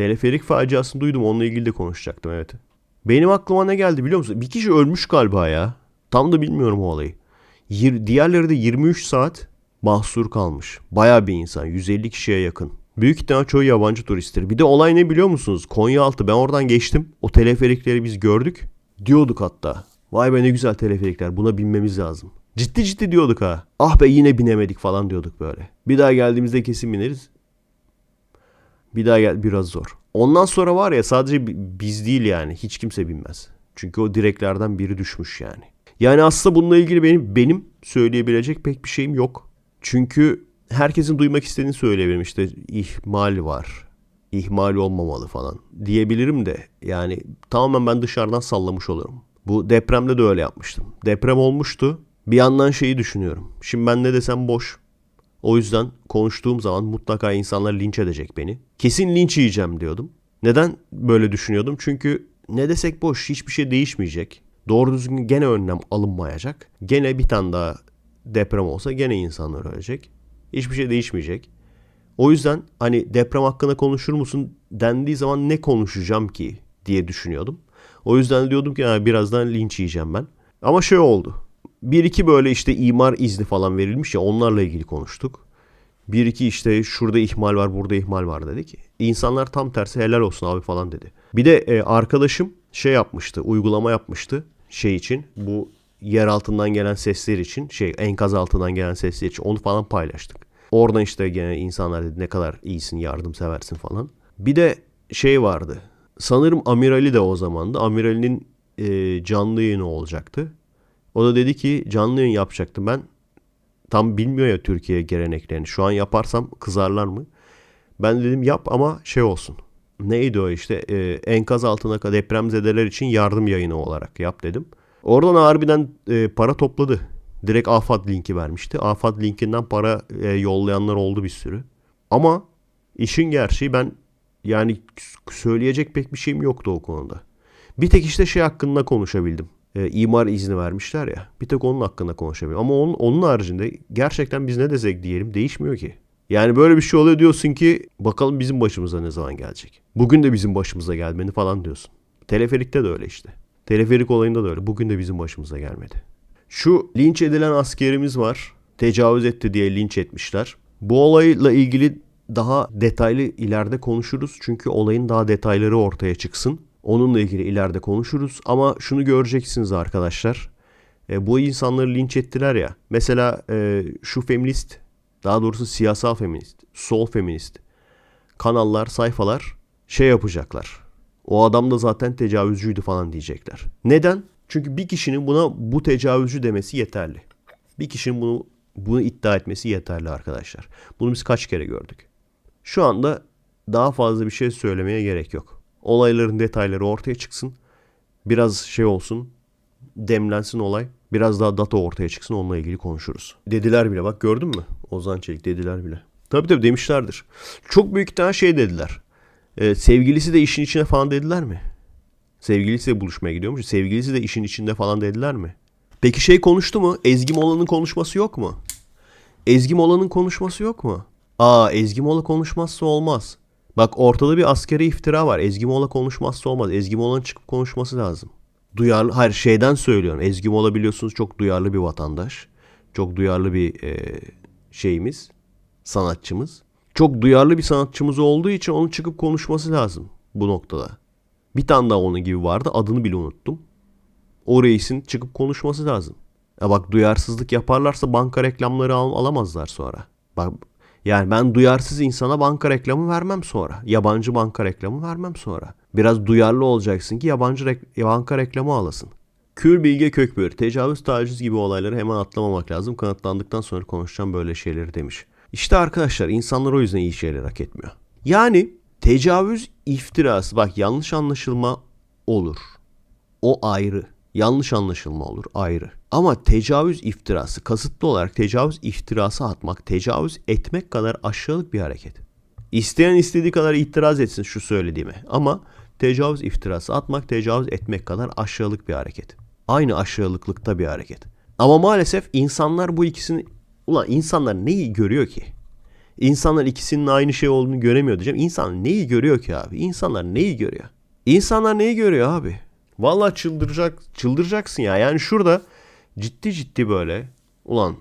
Teleferik faciasını duydum. Onunla ilgili de konuşacaktım evet. Benim aklıma ne geldi biliyor musun? Bir kişi ölmüş galiba ya. Tam da bilmiyorum o olayı. Yir- diğerleri de 23 saat mahsur kalmış. Baya bir insan. 150 kişiye yakın. Büyük ihtimal çoğu yabancı turisttir. Bir de olay ne biliyor musunuz? Konyaaltı. Ben oradan geçtim. O teleferikleri biz gördük. Diyorduk hatta. Vay be ne güzel teleferikler. Buna binmemiz lazım. Ciddi ciddi diyorduk ha. Ah be yine binemedik falan diyorduk böyle. Bir daha geldiğimizde kesin bineriz. Bir daha gel biraz zor. Ondan sonra var ya sadece bi- biz değil yani hiç kimse binmez. Çünkü o direklerden biri düşmüş yani. Yani aslında bununla ilgili benim benim söyleyebilecek pek bir şeyim yok. Çünkü herkesin duymak istediğini söyleyebilirim. İşte ihmal var. İhmal olmamalı falan diyebilirim de yani tamamen ben dışarıdan sallamış olurum. Bu depremde de öyle yapmıştım. Deprem olmuştu. Bir yandan şeyi düşünüyorum. Şimdi ben ne desem boş. O yüzden konuştuğum zaman mutlaka insanlar linç edecek beni. Kesin linç yiyeceğim diyordum. Neden böyle düşünüyordum? Çünkü ne desek boş, hiçbir şey değişmeyecek. Doğru düzgün gene önlem alınmayacak. Gene bir tane daha deprem olsa gene insanlar ölecek. Hiçbir şey değişmeyecek. O yüzden hani deprem hakkında konuşur musun dendiği zaman ne konuşacağım ki diye düşünüyordum. O yüzden diyordum ki "Ha, birazdan linç yiyeceğim ben. Ama şey oldu. Bir iki böyle işte imar izni falan verilmiş ya onlarla ilgili konuştuk. Bir iki işte şurada ihmal var burada ihmal var dedik. İnsanlar tam tersi helal olsun abi falan dedi. Bir de e, arkadaşım şey yapmıştı uygulama yapmıştı şey için bu yer altından gelen sesler için şey enkaz altından gelen sesler için onu falan paylaştık. Oradan işte gene insanlar dedi ne kadar iyisin yardımseversin falan. Bir de şey vardı sanırım Amirali de o zamandı. Amirali'nin e, canlı yayını olacaktı. O da dedi ki canlı yayın yapacaktım ben. Tam bilmiyor ya Türkiye geleneklerini. Şu an yaparsam kızarlar mı? Ben dedim yap ama şey olsun. Neydi o işte e, enkaz altına depremzedeler için yardım yayını olarak yap dedim. Oradan harbiden e, para topladı. Direkt AFAD linki vermişti. AFAD linkinden para e, yollayanlar oldu bir sürü. Ama işin gerçeği ben yani söyleyecek pek bir şeyim yoktu o konuda. Bir tek işte şey hakkında konuşabildim. E, imar izni vermişler ya. Bir tek onun hakkında konuşabildim. Ama onun, onun haricinde gerçekten biz ne desek diyelim değişmiyor ki. Yani böyle bir şey oluyor diyorsun ki bakalım bizim başımıza ne zaman gelecek. Bugün de bizim başımıza gelmeni falan diyorsun. Teleferikte de öyle işte. Teleferik olayında da öyle. Bugün de bizim başımıza gelmedi. Şu linç edilen askerimiz var. Tecavüz etti diye linç etmişler. Bu olayla ilgili daha detaylı ileride konuşuruz. Çünkü olayın daha detayları ortaya çıksın. Onunla ilgili ileride konuşuruz. Ama şunu göreceksiniz arkadaşlar. E, bu insanları linç ettiler ya. Mesela e, şu feminist, daha doğrusu siyasal feminist, sol feminist kanallar, sayfalar şey yapacaklar. O adam da zaten tecavüzcüydü falan diyecekler. Neden? Çünkü bir kişinin buna bu tecavüzcü demesi yeterli. Bir kişinin bunu bunu iddia etmesi yeterli arkadaşlar. Bunu biz kaç kere gördük. Şu anda daha fazla bir şey söylemeye gerek yok. Olayların detayları ortaya çıksın. Biraz şey olsun. Demlensin olay. Biraz daha data ortaya çıksın onunla ilgili konuşuruz. Dediler bile bak gördün mü? Ozan Çelik dediler bile. Tabii tabii demişlerdir. Çok büyük tane şey dediler. Ee, sevgilisi de işin içine falan dediler mi? Sevgilisiyle buluşmaya gidiyormuş. Sevgilisi de işin içinde falan dediler mi? Peki şey konuştu mu? Ezgi Mola'nın konuşması yok mu? Ezgi Mola'nın konuşması yok mu? Aa Ezgi Mola konuşmazsa olmaz. Bak ortada bir askeri iftira var. Ezgi Mola konuşmazsa olmaz. Ezgi Mola'nın çıkıp konuşması lazım. Duyarlı, hayır şeyden söylüyorum. Ezgi Mola biliyorsunuz çok duyarlı bir vatandaş. Çok duyarlı bir e, şeyimiz, sanatçımız. Çok duyarlı bir sanatçımız olduğu için onun çıkıp konuşması lazım bu noktada. Bir tane daha onun gibi vardı adını bile unuttum. O reisin çıkıp konuşması lazım. Ya bak duyarsızlık yaparlarsa banka reklamları al- alamazlar sonra. Bak yani ben duyarsız insana banka reklamı vermem sonra. Yabancı banka reklamı vermem sonra. Biraz duyarlı olacaksın ki yabancı rek- banka reklamı alasın. Kür bilge kökbür. Tecavüz taciz gibi olayları hemen atlamamak lazım. Kanıtlandıktan sonra konuşacağım böyle şeyleri demiş. İşte arkadaşlar insanlar o yüzden iyi şeyler hak etmiyor. Yani tecavüz iftirası bak yanlış anlaşılma olur. O ayrı. Yanlış anlaşılma olur ayrı. Ama tecavüz iftirası, kasıtlı olarak tecavüz iftirası atmak, tecavüz etmek kadar aşağılık bir hareket. İsteyen istediği kadar itiraz etsin şu söylediğime. Ama tecavüz iftirası atmak, tecavüz etmek kadar aşağılık bir hareket. Aynı aşağılıklıkta bir hareket. Ama maalesef insanlar bu ikisini... Ulan insanlar neyi görüyor ki? İnsanlar ikisinin aynı şey olduğunu göremiyor diyeceğim. İnsan neyi görüyor ki abi? İnsanlar neyi görüyor? İnsanlar neyi görüyor abi? Vallahi çıldıracak, çıldıracaksın ya. Yani şurada ciddi ciddi böyle ulan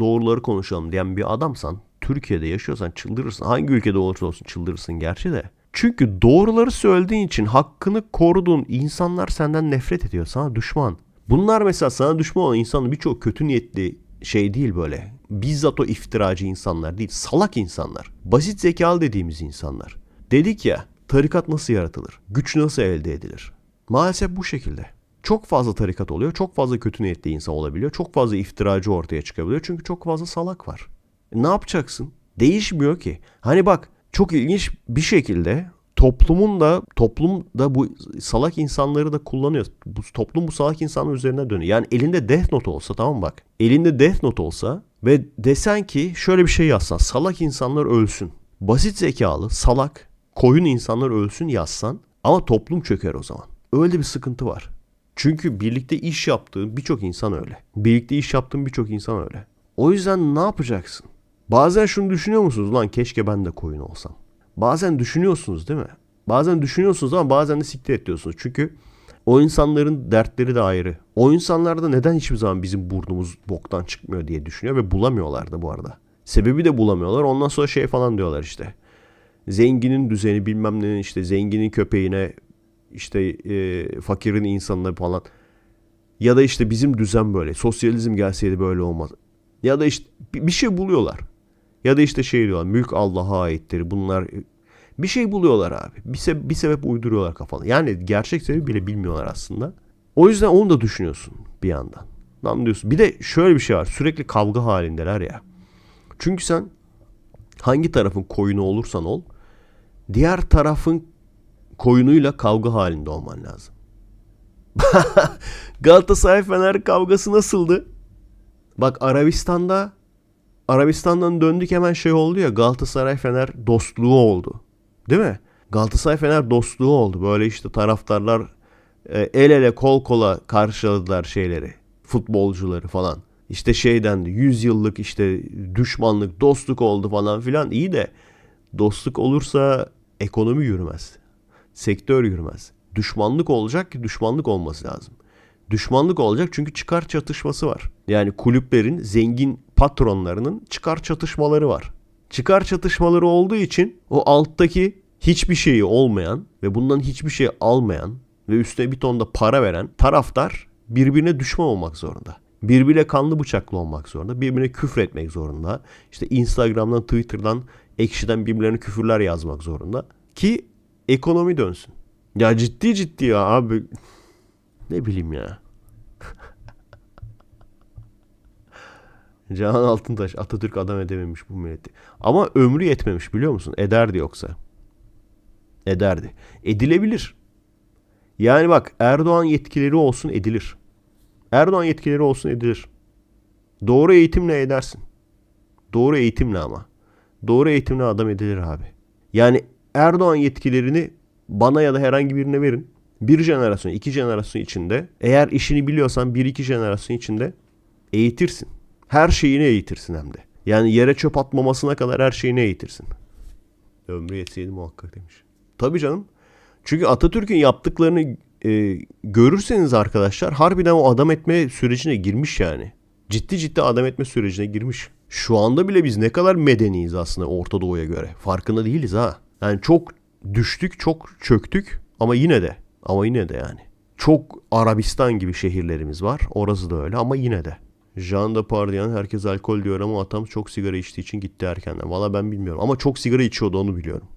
doğruları konuşalım diyen bir adamsan Türkiye'de yaşıyorsan çıldırırsın. Hangi ülkede olursa olsun çıldırırsın gerçi de. Çünkü doğruları söylediğin için hakkını koruduğun insanlar senden nefret ediyor. Sana düşman. Bunlar mesela sana düşman olan insanın birçok kötü niyetli şey değil böyle. Bizzat o iftiracı insanlar değil. Salak insanlar. Basit zekalı dediğimiz insanlar. Dedik ya tarikat nasıl yaratılır? Güç nasıl elde edilir? Maalesef bu şekilde. Çok fazla tarikat oluyor. Çok fazla kötü niyetli insan olabiliyor. Çok fazla iftiracı ortaya çıkabiliyor. Çünkü çok fazla salak var. E ne yapacaksın? Değişmiyor ki. Hani bak çok ilginç bir şekilde toplumun da toplum da bu salak insanları da kullanıyor. Bu toplum bu salak insanlar üzerine dönüyor. Yani elinde Death Note olsa tamam bak. Elinde Death Note olsa ve desen ki şöyle bir şey yazsan. Salak insanlar ölsün. Basit zekalı, salak, koyun insanlar ölsün yazsan ama toplum çöker o zaman. Öyle bir sıkıntı var. Çünkü birlikte iş yaptığın birçok insan öyle. Birlikte iş yaptığın birçok insan öyle. O yüzden ne yapacaksın? Bazen şunu düşünüyor musunuz? Lan keşke ben de koyun olsam. Bazen düşünüyorsunuz değil mi? Bazen düşünüyorsunuz ama bazen de siktir ediyorsunuz. Çünkü o insanların dertleri de ayrı. O insanlar da neden hiçbir zaman bizim burnumuz boktan çıkmıyor diye düşünüyor ve bulamıyorlar da bu arada. Sebebi de bulamıyorlar. Ondan sonra şey falan diyorlar işte. Zenginin düzeni bilmem nenin işte zenginin köpeğine işte e, fakirin insanına falan. Ya da işte bizim düzen böyle. Sosyalizm gelseydi böyle olmaz. Ya da işte bir şey buluyorlar. Ya da işte şey diyorlar mülk Allah'a aittir. Bunlar bir şey buluyorlar abi. Bir, se- bir sebep uyduruyorlar kafalarına. Yani gerçek sebebi bile bilmiyorlar aslında. O yüzden onu da düşünüyorsun bir yandan. Lan diyorsun. Bir de şöyle bir şey var. Sürekli kavga halindeler ya. Çünkü sen hangi tarafın koyunu olursan ol diğer tarafın koyunuyla kavga halinde olman lazım. Galatasaray Fener kavgası nasıldı? Bak Arabistan'da Arabistan'dan döndük hemen şey oldu ya Galatasaray Fener dostluğu oldu. Değil mi? Galatasaray Fener dostluğu oldu. Böyle işte taraftarlar e, el ele kol kola karşıladılar şeyleri. Futbolcuları falan. İşte şeyden 100 yıllık işte düşmanlık, dostluk oldu falan filan. İyi de dostluk olursa ekonomi yürümez. Sektör yürümez. Düşmanlık olacak ki düşmanlık olması lazım. Düşmanlık olacak çünkü çıkar çatışması var. Yani kulüplerin zengin patronlarının çıkar çatışmaları var. Çıkar çatışmaları olduğu için o alttaki hiçbir şeyi olmayan ve bundan hiçbir şey almayan ve üstüne bir ton da para veren taraftar birbirine düşman olmak zorunda. Birbirine kanlı bıçaklı olmak zorunda. Birbirine küfür etmek zorunda. İşte Instagram'dan, Twitter'dan, Ekşi'den birbirlerine küfürler yazmak zorunda. Ki ekonomi dönsün. Ya ciddi ciddi ya abi. Ne bileyim ya. Canan Altıntaş Atatürk adam edememiş bu milleti. Ama ömrü yetmemiş biliyor musun? Ederdi yoksa. Ederdi. Edilebilir. Yani bak Erdoğan yetkileri olsun edilir. Erdoğan yetkileri olsun edilir. Doğru eğitimle edersin. Doğru eğitimle ama. Doğru eğitimle adam edilir abi. Yani Erdoğan yetkilerini bana ya da herhangi birine verin. Bir jenerasyon, iki jenerasyon içinde eğer işini biliyorsan bir iki jenerasyon içinde eğitirsin. Her şeyini eğitirsin hem de. Yani yere çöp atmamasına kadar her şeyini eğitirsin. Ömrü yetseydi muhakkak demiş. Tabii canım. Çünkü Atatürk'ün yaptıklarını e, görürseniz arkadaşlar harbiden o adam etme sürecine girmiş yani. Ciddi ciddi adam etme sürecine girmiş. Şu anda bile biz ne kadar medeniyiz aslında Orta Doğu'ya göre. Farkında değiliz ha. Yani çok düştük, çok çöktük ama yine de. Ama yine de yani. Çok Arabistan gibi şehirlerimiz var. Orası da öyle ama yine de. Jean de Pardian herkes alkol diyor ama atam çok sigara içtiği için gitti erkenden. Valla ben bilmiyorum ama çok sigara içiyordu onu biliyorum.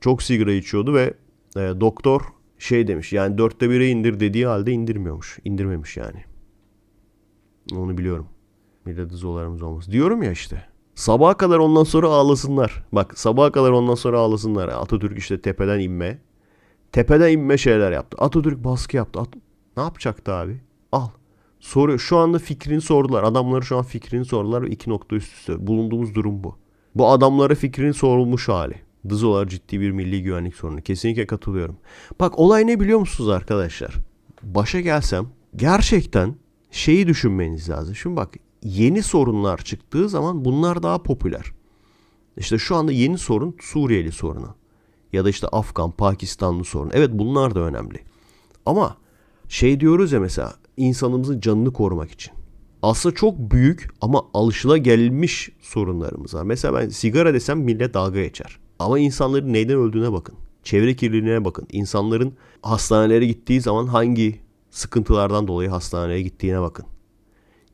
Çok sigara içiyordu ve e, doktor şey demiş yani dörtte bire indir dediği halde indirmiyormuş. İndirmemiş yani. Onu biliyorum. Millet zolarımız olmaz. Diyorum ya işte. Sabaha kadar ondan sonra ağlasınlar. Bak sabaha kadar ondan sonra ağlasınlar. Atatürk işte tepeden inme. Tepeden inme şeyler yaptı. Atatürk baskı yaptı. At ne yapacaktı abi? Al. Soruyor. Şu anda fikrini sordular. Adamları şu an fikrini sordular ve iki nokta üst üste. Bulunduğumuz durum bu. Bu adamlara fikrin sorulmuş hali. Dızolar ciddi bir milli güvenlik sorunu. Kesinlikle katılıyorum. Bak olay ne biliyor musunuz arkadaşlar? Başa gelsem gerçekten şeyi düşünmeniz lazım. Şimdi bak yeni sorunlar çıktığı zaman bunlar daha popüler. İşte şu anda yeni sorun Suriyeli sorunu. Ya da işte Afgan, Pakistanlı sorun. Evet bunlar da önemli. Ama şey diyoruz ya mesela insanımızın canını korumak için. Aslında çok büyük ama alışılagelmiş sorunlarımız var. Mesela ben sigara desem millet dalga geçer. Ama insanların neyden öldüğüne bakın. Çevre kirliliğine bakın. İnsanların hastanelere gittiği zaman hangi sıkıntılardan dolayı hastaneye gittiğine bakın.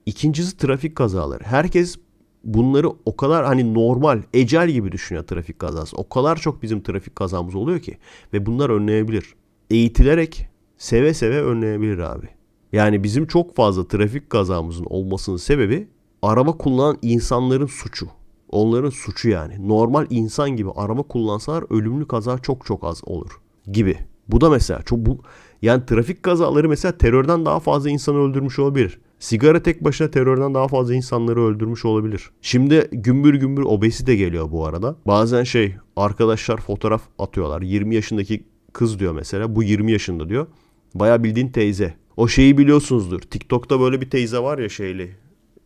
İkincisi trafik kazaları. Herkes bunları o kadar hani normal, ecel gibi düşünüyor trafik kazası. O kadar çok bizim trafik kazamız oluyor ki ve bunlar önleyebilir. Eğitilerek seve seve önleyebilir abi. Yani bizim çok fazla trafik kazamızın olmasının sebebi araba kullanan insanların suçu. Onların suçu yani. Normal insan gibi araba kullansalar ölümlü kaza çok çok az olur gibi. Bu da mesela çok bu yani trafik kazaları mesela terörden daha fazla insanı öldürmüş olabilir. Sigara tek başına terörden daha fazla insanları öldürmüş olabilir. Şimdi gümbür gümbür obesi de geliyor bu arada. Bazen şey arkadaşlar fotoğraf atıyorlar. 20 yaşındaki kız diyor mesela. Bu 20 yaşında diyor. Baya bildiğin teyze. O şeyi biliyorsunuzdur. TikTok'ta böyle bir teyze var ya şeyli.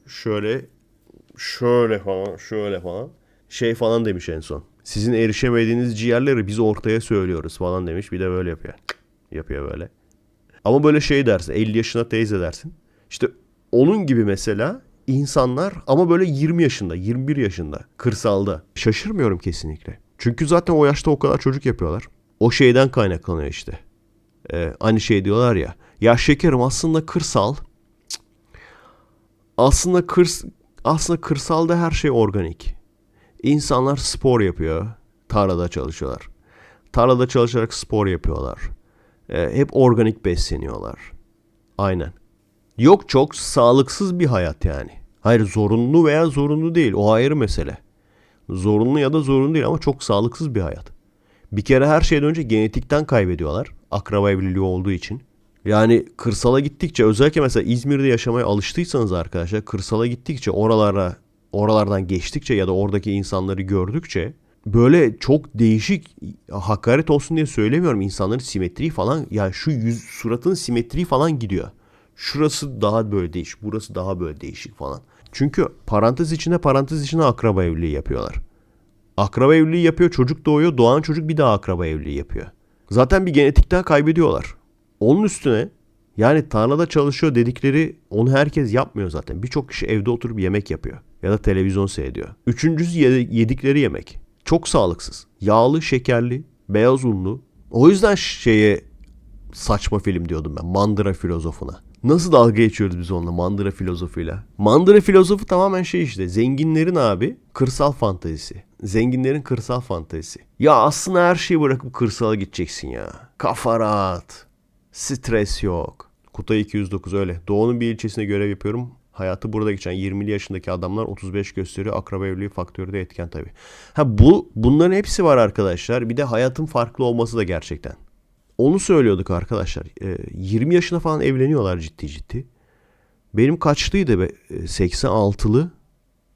Şöyle şöyle falan şöyle falan. Şey falan demiş en son. Sizin erişemediğiniz ciğerleri biz ortaya söylüyoruz falan demiş. Bir de böyle yapıyor. Yapıyor böyle. Ama böyle şey dersin 50 yaşına teyze dersin. İşte onun gibi mesela insanlar ama böyle 20 yaşında, 21 yaşında kırsalda. Şaşırmıyorum kesinlikle. Çünkü zaten o yaşta o kadar çocuk yapıyorlar. O şeyden kaynaklanıyor işte. Ee, hani şey diyorlar ya. Ya şekerim aslında kırsal. Aslında kırs aslında kırsalda her şey organik. İnsanlar spor yapıyor. Tarlada çalışıyorlar. Tarlada çalışarak spor yapıyorlar. Ee, hep organik besleniyorlar. Aynen. Yok çok sağlıksız bir hayat yani. Hayır zorunlu veya zorunlu değil. O ayrı mesele. Zorunlu ya da zorunlu değil ama çok sağlıksız bir hayat. Bir kere her şeyden önce genetikten kaybediyorlar. Akraba evliliği olduğu için. Yani kırsala gittikçe özellikle mesela İzmir'de yaşamaya alıştıysanız arkadaşlar kırsala gittikçe oralara oralardan geçtikçe ya da oradaki insanları gördükçe böyle çok değişik hakaret olsun diye söylemiyorum insanların simetriği falan yani şu yüz suratın simetriği falan gidiyor. Şurası daha böyle değişik, burası daha böyle değişik falan. Çünkü parantez içinde parantez içinde akraba evliliği yapıyorlar. Akraba evliliği yapıyor, çocuk doğuyor, doğan çocuk bir daha akraba evliliği yapıyor. Zaten bir genetikten kaybediyorlar. Onun üstüne yani tarlada çalışıyor dedikleri onu herkes yapmıyor zaten. Birçok kişi evde oturup yemek yapıyor. Ya da televizyon seyrediyor. Üçüncüsü yedikleri yemek. Çok sağlıksız. Yağlı, şekerli, beyaz unlu. O yüzden şeye saçma film diyordum ben. Mandıra filozofuna. Nasıl dalga geçiyoruz biz onunla mandıra filozofuyla? Mandıra filozofu tamamen şey işte zenginlerin abi kırsal fantezisi. Zenginlerin kırsal fantezisi. Ya aslında her şeyi bırakıp kırsala gideceksin ya. Kafa rahat. Stres yok. Kutay 209 öyle. Doğu'nun bir ilçesine görev yapıyorum. Hayatı burada geçen 20'li yaşındaki adamlar 35 gösteriyor. Akraba evliliği faktörü de etken tabii. Ha bu bunların hepsi var arkadaşlar. Bir de hayatın farklı olması da gerçekten. Onu söylüyorduk arkadaşlar. E, 20 yaşına falan evleniyorlar ciddi ciddi. Benim kaçlıydı be? 86'lı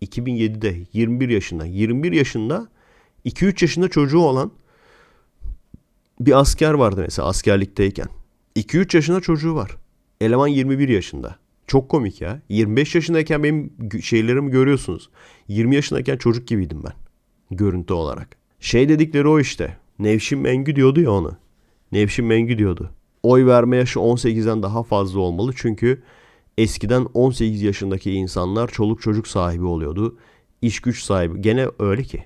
2007'de 21 yaşında. 21 yaşında 2-3 yaşında çocuğu olan bir asker vardı mesela askerlikteyken. 2-3 yaşında çocuğu var. Eleman 21 yaşında. Çok komik ya. 25 yaşındayken benim şeylerimi görüyorsunuz. 20 yaşındayken çocuk gibiydim ben. Görüntü olarak. Şey dedikleri o işte. Nevşin Mengü diyordu ya onu. Nevşin Mengü diyordu. Oy verme yaşı 18'den daha fazla olmalı çünkü eskiden 18 yaşındaki insanlar çoluk çocuk sahibi oluyordu. İş güç sahibi. Gene öyle ki.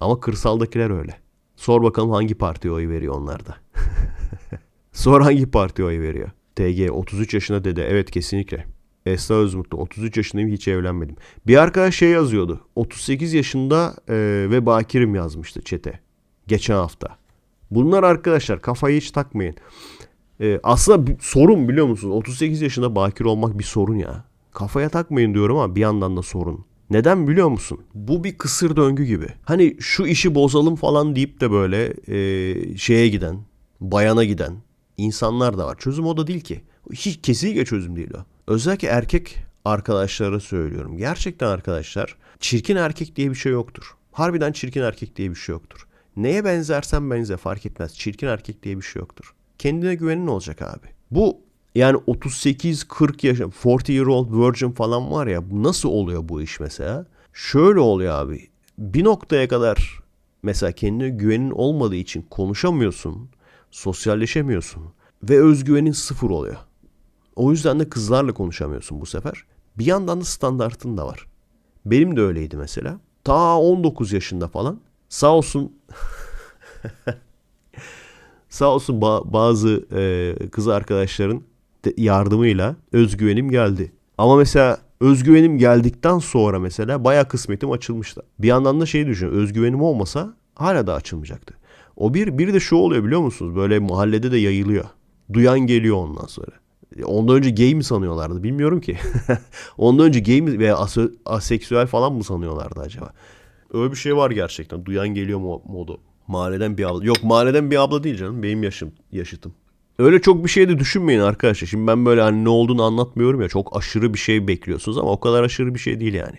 Ama kırsaldakiler öyle. Sor bakalım hangi partiye oy veriyor onlar da. Sor hangi partiye oy veriyor. TG 33 yaşında dede. Evet kesinlikle. Esra Özmutlu 33 yaşındayım hiç evlenmedim. Bir arkadaş şey yazıyordu. 38 yaşında e, ve bakirim yazmıştı çete. Geçen hafta. Bunlar arkadaşlar kafayı hiç takmayın. Ee, aslında bir sorun biliyor musunuz? 38 yaşında bakir olmak bir sorun ya. Kafaya takmayın diyorum ama bir yandan da sorun. Neden biliyor musun? Bu bir kısır döngü gibi. Hani şu işi bozalım falan deyip de böyle e, şeye giden, bayana giden insanlar da var. Çözüm o da değil ki. Hiç kesinlikle çözüm değil o. Özellikle erkek arkadaşlara söylüyorum. Gerçekten arkadaşlar çirkin erkek diye bir şey yoktur. Harbiden çirkin erkek diye bir şey yoktur. Neye benzersen benze fark etmez. Çirkin erkek diye bir şey yoktur. Kendine güvenin olacak abi. Bu yani 38-40 yaş 40 year old virgin falan var ya nasıl oluyor bu iş mesela? Şöyle oluyor abi. bir noktaya kadar mesela kendine güvenin olmadığı için konuşamıyorsun, sosyalleşemiyorsun ve özgüvenin sıfır oluyor. O yüzden de kızlarla konuşamıyorsun bu sefer. Bir yandan da standartın da var. Benim de öyleydi mesela. Ta 19 yaşında falan. Sağ olsun sağ olsun ba- bazı e, kız arkadaşların yardımıyla özgüvenim geldi. Ama mesela özgüvenim geldikten sonra mesela bayağı kısmetim açılmıştı. Bir yandan da şey düşün. Özgüvenim olmasa hala da açılmayacaktı. O bir, bir de şu oluyor biliyor musunuz? Böyle mahallede de yayılıyor. Duyan geliyor ondan sonra. Ondan önce gay mi sanıyorlardı bilmiyorum ki. Ondan önce gay mi veya ase- aseksüel falan mı sanıyorlardı acaba? Öyle bir şey var gerçekten. Duyan geliyor mo- modu. Mahalleden bir abla. Yok mahalleden bir abla değil canım. Benim yaşım, yaşıtım. Öyle çok bir şey de düşünmeyin arkadaşlar. Şimdi ben böyle hani ne olduğunu anlatmıyorum ya. Çok aşırı bir şey bekliyorsunuz ama o kadar aşırı bir şey değil yani.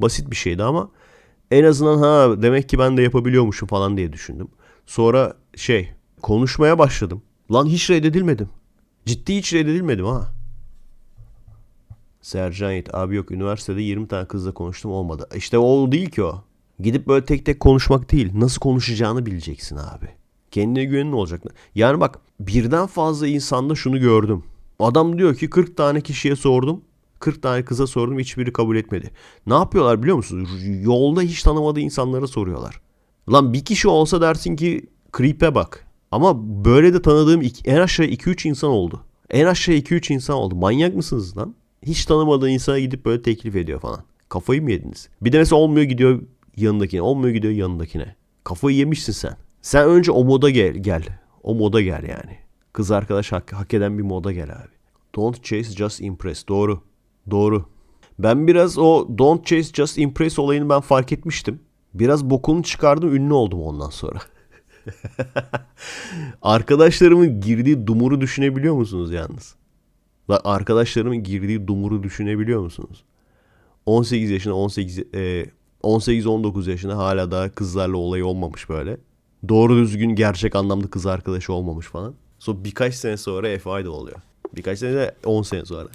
Basit bir şeydi ama en azından ha demek ki ben de yapabiliyormuşum falan diye düşündüm. Sonra şey konuşmaya başladım. Lan hiç reddedilmedim. Ciddi hiç reddedilmedim ha. Sercan Yiğit abi yok üniversitede 20 tane kızla konuştum olmadı. İşte o değil ki o. Gidip böyle tek tek konuşmak değil. Nasıl konuşacağını bileceksin abi. Kendine güvenin olacak. Yani bak birden fazla insanda şunu gördüm. Adam diyor ki 40 tane kişiye sordum. 40 tane kıza sordum hiçbiri kabul etmedi. Ne yapıyorlar biliyor musunuz? Yolda hiç tanımadığı insanlara soruyorlar. Lan bir kişi olsa dersin ki creep'e bak. Ama böyle de tanıdığım en aşağı 2-3 insan oldu. En aşağı 2-3 insan oldu. Manyak mısınız lan? Hiç tanımadığı insana gidip böyle teklif ediyor falan. Kafayı mı yediniz? Bir de mesela olmuyor gidiyor yanındakine. Olmuyor gidiyor yanındakine. Kafayı yemişsin sen. Sen önce o moda gel. gel. O moda gel yani. Kız arkadaş hak, hak eden bir moda gel abi. Don't chase just impress. Doğru. Doğru. Ben biraz o don't chase just impress olayını ben fark etmiştim. Biraz bokunu çıkardım ünlü oldum ondan sonra. Arkadaşlarımın girdiği dumuru düşünebiliyor musunuz yalnız? Arkadaşlarımın girdiği dumuru düşünebiliyor musunuz? 18 yaşında 18 e, 18-19 yaşında hala daha kızlarla olayı olmamış böyle. Doğru düzgün gerçek anlamda kız arkadaşı olmamış falan. Sonra birkaç sene sonra F idol oluyor. Birkaç sene de 10 sene sonra.